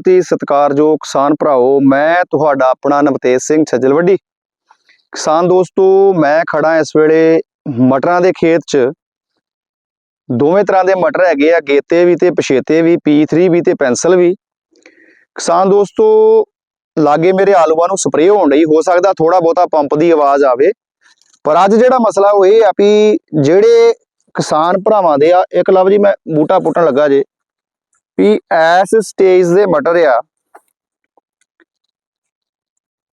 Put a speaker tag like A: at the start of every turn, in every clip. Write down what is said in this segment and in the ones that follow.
A: ਬਹੁਤ ਹੀ ਸਤਿਕਾਰਯੋਗ ਕਿਸਾਨ ਭਰਾਓ ਮੈਂ ਤੁਹਾਡਾ ਆਪਣਾ ਨਵਤੇਜ ਸਿੰਘ ਛੱਜਲਵੱਡੀ ਕਿਸਾਨ ਦੋਸਤੋ, ਮੈਂ ਖੜਾ ਇਸ ਵੇਲੇ ਮਟਰਾਂ ਦੇ ਖੇਤ 'ਚ। ਦੋਵੇਂ ਤਰ੍ਹਾਂ ਦੇ ਮਟਰ ਹੈਗੇ ਆ, ਗੇਤੇ ਵੀ ਤੇ ਪਛੇਤੇ ਵੀ P3 ਵੀ ਤੇ ਪੈਨਸਲ ਵੀ। ਕਿਸਾਨ ਦੋਸਤੋ, ਲਾਗੇ ਮੇਰੇ ਆਲੂਆਂ ਨੂੰ ਸਪਰੇਅ ਹੋਣ ਰਹੀ ਹੋ ਸਕਦਾ ਥੋੜਾ ਬਹੁਤਾ ਪੰਪ ਦੀ ਆਵਾਜ਼ ਆਵੇ। ਪਰ ਅੱਜ ਜਿਹੜਾ ਮਸਲਾ ਉਹ ਇਹ ਆ ਵੀ ਜਿਹੜੇ ਕਿਸਾਨ ਭਰਾਵਾਂ ਦੇ ਆ, ਇੱਕ ਲਵ ਜੀ ਮੈਂ ਬੂਟਾ ਪੁੱਟਣ ਲੱਗਾ ਜੇ। ਵੀ ਐਸ ਸਟੇਜ ਦੇ ਮਟਰ ਆ।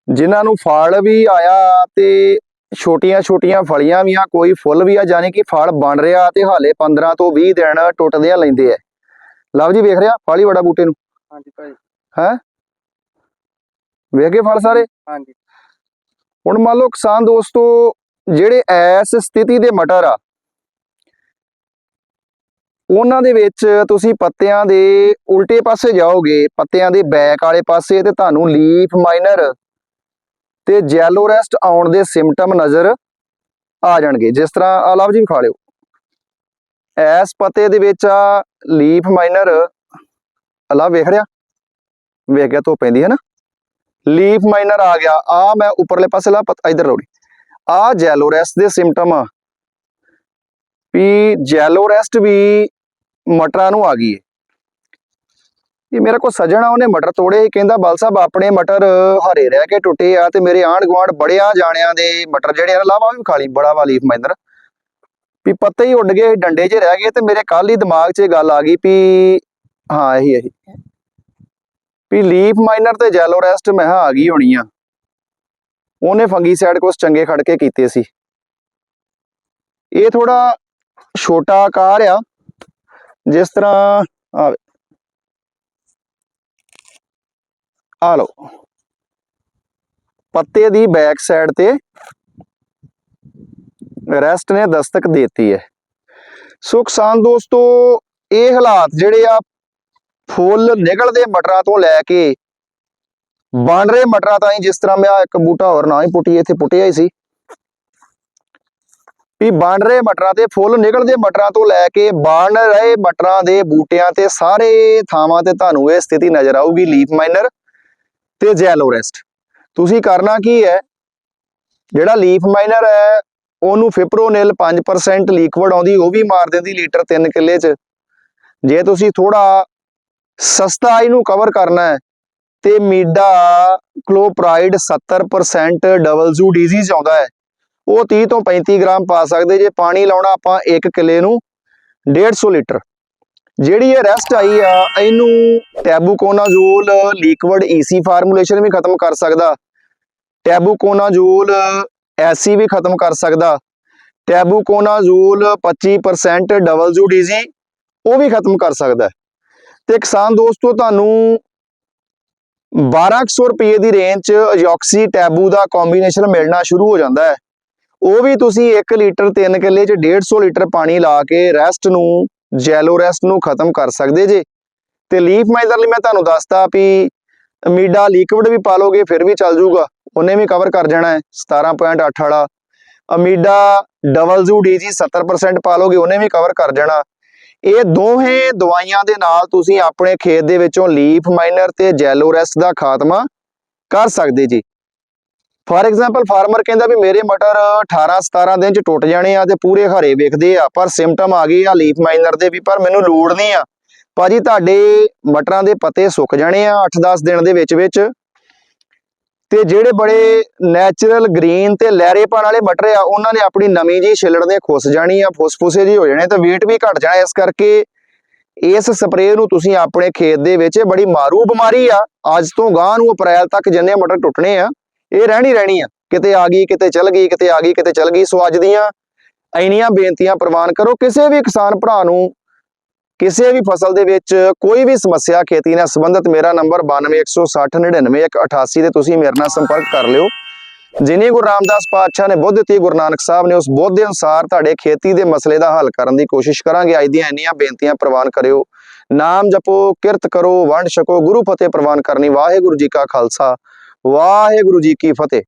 A: ਜਿਨ੍ਹਾਂ ਨੂੰ ਫਲ ਵੀ ਆਇਆ ਤੇ ਛੋਟੀਆਂ ਛੋਟੀਆਂ ਫਲੀਆਂ ਵੀ ਆ ਕੋਈ ਫੁੱਲ ਵੀ ਆ ਯਾਨੀ ਕਿ ਫਲ ਬਣ ਰਿਹਾ ਤੇ ਹਾਲੇ 15 ਤੋਂ 20 ਦਿਨ ਟੁੱਟਦੇ ਆ ਲੈਂਦੇ ਆ। ਲਵ ਜੀ ਵੇਖ ਰਿਹਾ ਫਲ ਹੀ ਬੜਾ ਬੂਟੇ ਨੂੰ।
B: ਹਾਂਜੀ ਭਾਈ
A: ਵੇਖ ਗਏ ਫਲ ਸਾਰੇ?
B: ਹਾਂਜੀ।
A: ਹੁਣ ਮੰਨ ਲਓ ਕਿਸਾਨ ਦੋਸਤੋ ਜਿਹੜੇ ਐਸ ਸਥਿਤੀ ਦੇ ਮਟਰ ਆ ਉਹਨਾਂ ਦੇ ਵਿੱਚ ਤੁਸੀਂ ਪੱਤਿਆਂ ਦੇ ਉਲਟੇ ਪਾਸੇ ਜਾਓਗੇ, ਪੱਤਿਆਂ ਦੇ ਬੈਕ ਵਾਲੇ ਪਾਸੇ ਤੇ ਤੁਹਾਨੂੰ ਲੀਫ ਮਾਈਨਰ ਤੇ ਜੈਲੋ ਰੈਸਟ ਆਉਣ ਦੇ ਸਿੰਪਟਮ ਨਜ਼ਰ ਆ ਜਾਣਗੇ। ਜਿਸ ਤਰ੍ਹਾਂ ਆ ਲਵ ਜੀ, ਵਿਖਾ ਲਿਓ। ਐਸ ਪੱਤੇ ਦੇ ਵਿੱਚ ਆ ਲੀਫ ਮਾਈਨਰ ਅਲਾ ਵੇਖ ਰਿਹਾ? ਵੇਖ ਗਿਆ ਧੋ ਪੈਂਦੀ ਹੈ ਨਾ? ਲੀਫ ਮਾਈਨਰ ਆ ਗਿਆ। ਆ ਮੈਂ ਉੱਪਰਲੇ ਪਾਸੇ ਲਾ, ਪਤ- ਇੱਧਰ ਰੋੜੀ ਆ ਜੈਲੋ ਰੈਸਟ ਦੇ ਸਿੰਪਟਮ ਆ। ਵੀ ਜੈਲੋ ਰੈਸਟ ਵੀ ਮਟਰਾਂ ਨੂੰ ਆ ਗਈ ਹੈ ਇਹ ਮੇਰਾ ਕੋ ਸਜਣ ਆ ਉਹਨੇ ਮਟਰ ਤੋੜੇ ਸੀ, ਕਹਿੰਦਾ ਬਲ ਸਾਹਿਬ ਆਪਣੇ ਮਟਰ ਹਰੇ ਰਹਿ ਕੇ ਟੁੱਟੇ ਆ ਤੇ ਮੇਰੇ ਆਂਢ ਗੁਆਂਢ ਬੜਿਆਂ ਜਾਣਿਆਂ ਦੇ ਮਟਰ ਜਿਹੜੇ ਆ ਨਾ ਲਾਵਾ ਵੀ ਖਾਲੀ ਬੜਾ ਵਾ ਲੀਫ ਮਾਈਨਰ ਵੀ ਪੱਤੇ ਹੀ ਉੱਡ ਗਏ ਡੰਡੇ 'ਚ ਰਹਿ ਗਏ ਤੇ ਮੇਰੇ ਕੱਲ ਹੀ ਦਿਮਾਗ 'ਚ ਇਹ ਗੱਲ ਆ ਗਈ ਵੀ ਹਾਂ ਇਹੀ ਇਹੀ। ਵੀ ਲੀਫ ਮਾਈਨਰ ਤੇ ਜੈਲੋ ਰੈਸਟ ਮੈਂ ਆ ਗਈ ਹੋਣੀ ਆ। ਉਹਨੇ ਫੰਗੀਸਾਈਡ ਕੁਛ ਚੰਗੇ ਖੜ ਕੇ ਕੀਤੇ ਸੀ। ਇਹ ਥੋੜਾ ਛੋਟਾ ਆਕਾਰ ਆ। ਜਿਸ ਤਰ੍ਹਾਂ ਆ ਆ ਲਓ। ਪੱਤੇ ਦੀ ਬੈਕ ਸਾਈਡ ਤੇ ਰੈਸਟ ਨੇ ਦਸਤਕ ਦੇਤੀ ਹੈ। ਸੋ ਕਿਸਾਨ ਦੋਸਤੋ, ਇਹ ਹਾਲਾਤ ਜਿਹੜੇ ਆ, ਫੁੱਲ ਨਿਕਲਦੇ ਮਟਰਾਂ ਤੋਂ ਲੈ ਕੇ ਬਣ ਰਹੇ ਮਟਰਾਂ ਤਾਈਂ ਜਿਸ ਤਰ੍ਹਾਂ ਮੈਂ ਇੱਕ ਬੂਟਾ ਹੋਰ ਨਾ ਹੀ ਪੁੱਟੀ ਇੱਥੇ ਪੁੱਟਿਆ ਹੀ ਸੀ। ਵੀ ਬਣ ਰਹੇ ਮਟਰਾਂ ਤੇ ਫੁੱਲ ਨਿਕਲਦੇ ਮਟਰਾਂ ਤੋਂ ਲੈ ਕੇ ਬਣ ਰਹੇ ਮਟਰਾਂ ਦੇ ਬੂਟਿਆਂ ਤੇ ਸਾਰੇ ਥਾਵਾਂ ਤੇ ਤੁਹਾਨੂੰ ਇਹ ਸਥਿਤੀ ਨਜ਼ਰ ਆਊਗੀ ਲੀਫ ਮਾਈਨਰ ਤੇ ਜੈਲੋਰੈਸਟ ਤੁਸੀਂ ਕਰਨਾ ਕੀ ਹੈ? ਜਿਹੜਾ ਲੀਫ ਮਾਈਨਰ ਹੈ, ਉਹਨੂੰ ਫਿਪਰੋਨਿਲ 5% ਲਿਕਵਿਡ ਆਉਂਦੀ, ਉਹ ਵੀ ਮਾਰ ਦਿੰਦੀ ਲੀਟਰ 3 ਕਿੱਲੇ 'ਚ। ਜੇ ਤੁਸੀਂ ਥੋੜਾ ਸਸਤਾ ਇਹਨੂੰ ਕਵਰ ਕਰਨਾ ਹੈ, ਤੇ ਮੀਡਾ ਕਲੋਪਰਾਈਡ 70% ਡਬਲ ਜ਼ੂ ਡਿਜ਼ੀਜ਼ ਆਉਂਦਾ ਹੈ। ਉਹ 30 ਤੋਂ 35 ਗ੍ਰਾਮ ਪਾ ਸਕਦੇ ਜੇ ਪਾਣੀ ਲਾਉਣਾ ਆਪਾਂ 1 ਕਿੱਲੇ ਨੂੰ 150 ਲੀਟਰ। ਜਿਹੜੀ ਇਹ ਰੈਸਟ ਆਈ ਆ, ਇਹਨੂੰ ਟੈਬੂਕੋਨਾਜ਼ੋਲ ਲਿਕਵਿਡ ਈਸੀ ਫਾਰਮੂਲੇਸ਼ਨ ਵੀ ਖਤਮ ਕਰ ਸਕਦਾ। ਟੈਬੂਕੋਨਾਜ਼ੋਲ ਐਸੀ ਵੀ ਖਤਮ ਕਰ ਸਕਦਾ। ਟੈਬੂਕੋਨਾਜ਼ੋਲ 25% ਡਬਲ ਜ਼ੂ ਡੀਜ਼ੀ ਉਹ ਵੀ ਖਤਮ ਕਰ ਸਕਦਾ ਹੈ। ਤੇ ਕਿਸਾਨ ਦੋਸਤੋ, ਤੁਹਾਨੂੰ 1200 ਰੁਪਏ ਦੀ ਰੇਂਜ 'ਚ ਅਜੋਕਸੀ ਟੈਬੂ ਦਾ ਕੰਬੀਨੇਸ਼ਨ ਮਿਲਣਾ ਸ਼ੁਰੂ ਹੋ ਜਾਂਦਾ ਹੈ। ਉਹ ਵੀ ਤੁਸੀਂ 1 ਲੀਟਰ 3 ਕਿੱਲੇ 'ਚ 150 ਲੀਟਰ ਪਾਣੀ ਲਾ ਕੇ ਰੈਸਟ ਨੂੰ, ਜੈਲੋ ਰੈਸਟ ਨੂੰ ਖਤਮ ਕਰ ਸਕਦੇ ਜੇ? ਤੇ ਲੀਫ ਮਾਈਜ਼ਰ ਲਈ ਮੈਂ ਤੁਹਾਨੂੰ ਦੱਸਤਾ ਵੀ ਅਮੀਡਾ ਲਿਕਵਿਡ ਵੀ ਪਾ ਲੋਗੇ ਫਿਰ ਵੀ ਚੱਲ ਜਾਊਗਾ ਉਹਨੇ ਵੀ ਕਵਰ ਕਰ ਜਾਣਾ ਹੈ 17.8 ਵਾਲਾ। ਅਮੀਡਾ ਡਬਲ ਜ਼ੂ ਡੀਜੀ 70% ਪਾ ਲੋਗੇ ਉਹਨੇ ਵੀ ਕਵਰ ਕਰ ਜਾਣਾ। ਇਹ ਦੋਹੇ ਦਵਾਈਆਂ ਦੇ ਨਾਲ ਤੁਸੀਂ ਆਪਣੇ ਖੇਤ ਦੇ ਵਿੱਚੋਂ ਲੀਫ ਮਾਈਨਰ ਤੇ ਜੈਲੋ ਰੈਸਟ ਦਾ ਖਾਤਮਾ ਕਰ ਸਕਦੇ ਜੀ। ਫਾਰ ਐਗਜ਼ਾਮਪਲ ਫਾਰਮਰ ਕਹਿੰਦਾ ਵੀ ਮੇਰੇ ਮਟਰ 18 17 ਦਿਨ ਚ ਟੁੱਟ ਜਾਣੇ ਆ ਤੇ ਪੂਰੇ ਹਰੇ ਵੇਖਦੇ ਆ, ਪਰ ਸਿੰਪਟਮ ਆ ਗਏ ਆ ਲੀਫ ਮਾਈਨਰ ਦੇ ਵੀ, ਪਰ ਮੈਨੂੰ ਲੋੜ ਨਹੀਂ ਆ। ਭਾਜੀ, ਤੁਹਾਡੇ ਮਟਰਾਂ ਦੇ ਪੱਤੇ ਸੁੱਕ ਜਾਣੇ ਆ 8-10 ਦਿਨ ਦੇ ਵਿੱਚ ਵਿੱਚ। ਤੇ ਜਿਹੜੇ ਬੜੇ ਨੈਚੁਰਲ ਗ੍ਰੀਨ ਤੇ ਲਹਿਰੇ ਪਾਣ ਵਾਲੇ ਮਟਰ ਆ, ਉਹਨਾਂ ਨੇ ਆਪਣੀ ਨਵੀਂ ਜੀ ਛਿੱਲੜ ਦੇ ਖੁੱਸ ਜਾਣੀ ਆ, ਫੁੱਸਫੁੱਸੇ ਜੀ ਹੋ ਜਾਣੇ ਤੇ weight ਵੀ ਘਟ ਜਾਣਾ। ਇਸ ਕਰਕੇ ਇਸ ਸਪਰੇਅ ਨੂੰ ਤੁਸੀਂ ਆਪਣੇ ਖੇਤ ਦੇ ਵਿੱਚ ਬੜੀ ਮਾਰੂ ਬਿਮਾਰੀ ਆ। ਅੱਜ ਤੋਂ ਗਾਂ ਨੂੰ ਅਪ੍ਰੈਲ ਤੱਕ ਜਿੰਨੇ ਮਟਰ ਟੁੱਟਣੇ ਆ ਇਹ ਰਹਿਣੀ ਰਹਿਣੀ ਆ। ਕਿਤੇ ਆ ਗਈ, ਕਿਤੇ ਚਲ ਗਈ, ਕਿਤੇ ਆ ਗਈ, ਕਿਤੇ ਚਲ ਗਈ। ਸੋ ਅੱਜ ਦੀਆਂ ਇੰਨੀਆਂ ਬੇਨਤੀਆਂ ਪ੍ਰਵਾਨ ਕਰੋ, ਕਿਸੇ ਵੀ ਕਿਸਾਨ ਭਰਾ ਨੂੰ, ਕਿਸੇ ਵੀ ਫਸਲ ਦੇ ਵਿੱਚ ਕੋਈ ਵੀ ਸਮੱਸਿਆ, ਖੇਤੀ ਨਾਲ ਸੰਬੰਧਿਤ, ਮੇਰਾ ਨੰਬਰ 9216099188 ਤੇ ਤੁਸੀਂ ਮੇਰੇ ਨਾਲ ਸੰਪਰਕ ਕਰ ਲਿਓ। ਜਿਨੀ ਗੁਰੂ ਰਾਮਦਾਸ ਪਾਤਸ਼ਾਹ ਨੇ ਬੁੱਧ ਦਿੱਤੀ, ਗੁਰੂ ਨਾਨਕ ਸਾਹਿਬ ਨੇ ਉਸ ਬੁੱਧ ਦੇ ਅਨੁਸਾਰ ਤੁਹਾਡੇ ਖੇਤੀ ਦੇ ਮਸਲੇ ਦਾ ਹੱਲ ਕਰਨ ਦੀ ਕੋਸ਼ਿਸ਼ ਕਰਾਂਗੇ। ਅੱਜ ਦੀਆਂ ਇੰਨੀਆਂ ਬੇਨਤੀਆਂ ਪ੍ਰਵਾਨ ਕਰਿਓ। ਨਾਮ ਜਪੋ, ਕਿਰਤ ਕਰੋ, ਵੰਡ ਛਕੋ, ਗੁਰੂ ਫਤਿਹ ਪ੍ਰਵਾਨ ਕਰਨੀ। ਵਾਹਿਗੁਰੂ ਜੀ ਕਾ ਖਾਲਸਾ। ਵਾਹਿਗੁਰੂ ਜੀ ਕੀ ਫਤਿਹ।